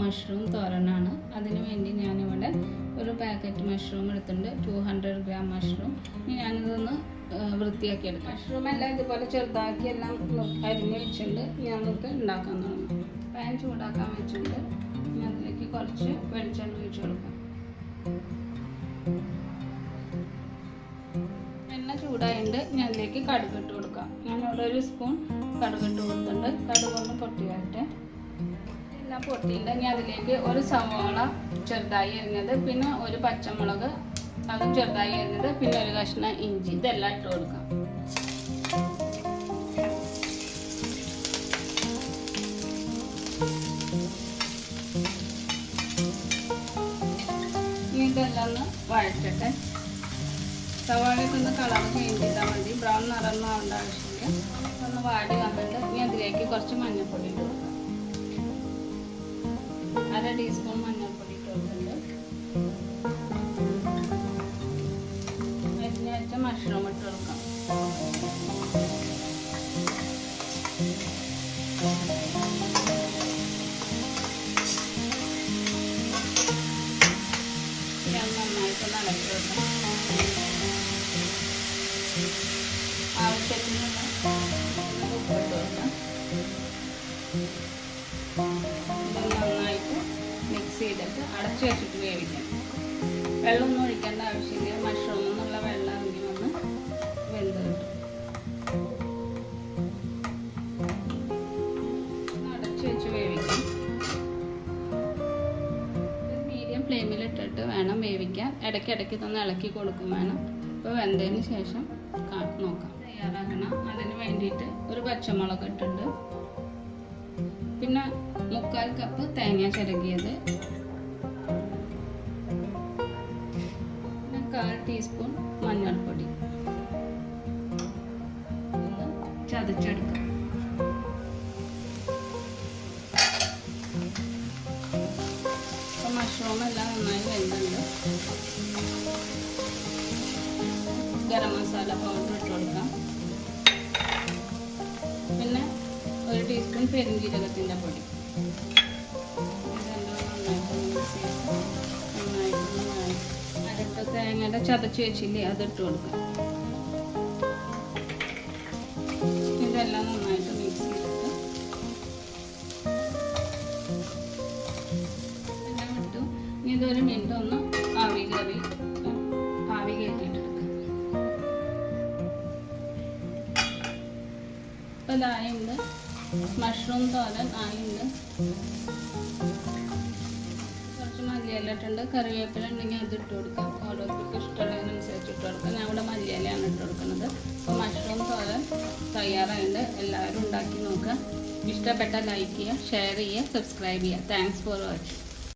Mushroom തോരനാണ്. അതിനു വേണ്ടി ഞാനിവിടെ ഒരു പാക്കറ്റ് മഷ്റൂം എടുത്തിട്ടുണ്ട്. ടു ഹൺഡ്രഡ് ഗ്രാം മഷ്റൂം ഇനി ഞാനിതൊന്ന് വൃത്തിയാക്കി എടുക്കാം മഷ്റൂം എല്ലാം ഇതുപോലെ ചെറുതാക്കി എല്ലാം അരിഞ്ഞ് വെച്ചിട്ടുണ്ട്. ഞാൻ നമുക്ക് ഉണ്ടാക്കാൻ തുടങ്ങും. പാൻ ചൂടാക്കാൻ വെച്ചിട്ട് ഞാൻ അതിലേക്ക് കുറച്ച് വെളിച്ചെണ്ണ ഒഴിച്ചു കൊടുക്കാം. എണ്ണ ചൂടായിട്ട് അതിലേക്ക് കടുക് ഇട്ട് കൊടുക്കാം. ഞാനിവിടെ ഒരു സ്പൂൺ കടുക് ഇട്ട് കൊടുത്തിട്ടുണ്ട്. കടുക് ഒന്ന് പൊട്ടി വരട്ടെ എല്ലാം പൊട്ടിയിട്ട് ഇനി അതിലേക്ക് ഒരു സവോള ചെറുതായി അരിഞ്ഞത് പിന്നെ ഒരു പച്ചമുളക് അതും ചെറുതായി അരിഞ്ഞത് പിന്നെ ഒരു കഷ്ണം ഇഞ്ചി ഇതെല്ലാം ഇട്ട് കൊടുക്കാം. ഇതെല്ലാം വഴറ്റട്ടെ. സവാളയൊക്കെ ഒന്ന് കളർ ചേഞ്ച് ചെയ്താൽ മതി. ബ്രൗൺ നിറമൊന്നും ആവേണ്ട ആവശ്യമില്ല. ഒന്ന് വാടി വന്നിട്ട് ഇനി അതിലേക്ക് കുറച്ച് മഞ്ഞൾപ്പൊടി ഇട്ട് കൊടുക്കാം. ടീസ്പൂൺ മഞ്ഞൾപ്പൊടി ഇട്ട് കൊടുക്കുന്നുണ്ട് അരിഞ്ഞ് വെച്ച മഷ്റൂം ഇട്ട് കൊടുക്കാം. നന്നായിട്ട് ഇളക്കി വെക്കാം ആവശ്യത്തിനുള്ള ഉപ്പിട്ട് കൊടുക്കാം. അടച്ചു വെച്ചിട്ട് വേവിക്കാം. വെള്ളമൊന്നും ഒഴിക്കേണ്ട ആവശ്യമില്ല. മഷ്റൂം എന്നുള്ള വെള്ളം ഇറങ്ങി വന്ന് വെന്ത് കിട്ടും. ഒന്ന് അടച്ചു വെച്ച് വേവിക്കാം. മീഡിയം ഫ്ലെയിമിൽ ഇട്ടിട്ട് വേണം വേവിക്കാൻ. ഇടയ്ക്ക് ഇടയ്ക്ക് തന്നെ ഇളക്കി കൊടുക്കും വേണം. ഇപ്പോൾ വെന്തതിന് ശേഷം നോക്കാം. തയ്യാറാക്കണം. അതിന് വേണ്ടിയിട്ട് ഒരു പച്ചമുളക് ഇട്ടിട്ടുണ്ട് പിന്നെ മുക്കാൽ കപ്പ് തേങ്ങ ചിരകിയത്. കാൽ ടീസ്പൂൺ മഞ്ഞൾപ്പൊടി. ഒന്ന് ചതച്ചെടുക്കാം. അപ്പോൾ മഷ്റൂം എല്ലാം നന്നായി വെന്തുണ്ട്. ഗരം മസാല പൗഡർ ഇട്ട് കൊടുക്കാം. പിന്നെ ഒരു ടീസ്പൂൺ പെരുംജീരകത്തിന്റെ പൊടി. നന്നായിട്ട് മിക്സ് അരട്ട തേങ്ങയുടെ ചതച്ച് വെച്ചില്ലേ അതിട്ട് കൊടുക്കാം. ഇതെല്ലാം നന്നായിട്ട് മിക്സ് ചെയ്തിട്ട് എല്ലാം ഇട്ടു. ഇനി ഇതൊരു മിനിറ്റ് ഒന്ന് ആവി കയറി ആവി കയറ്റിയിട്ടെടുക്കാം ഇപ്പം ഇതായുണ്ട്. മഷ്റൂം തോരൻ ആയുണ്ട്. കുറച്ച് മല്ലിയില ഇട്ടുണ്ട് കറിവേപ്പില ഉണ്ടെങ്കിൽ അത് ഇട്ട് കൊടുക്കാം. ഓരോരുത്തർക്ക് ഇഷ്ടമുള്ളതിനനുസരിച്ച് ഇട്ട് കൊടുക്കാം. ഞാൻ ഇവിടെ മല്ലിയിലയാണ് ഇട്ട് കൊടുക്കുന്നത്. അപ്പോൾ മഷ്റൂം തോരൻ തയ്യാറായിട്ട് എല്ലാവരും ഉണ്ടാക്കി നോക്കുക. ഇഷ്ടപ്പെട്ട ലൈക്ക് ചെയ്യുക ഷെയർ ചെയ്യുക സബ്സ്ക്രൈബ് ചെയ്യുക. Thanks for watching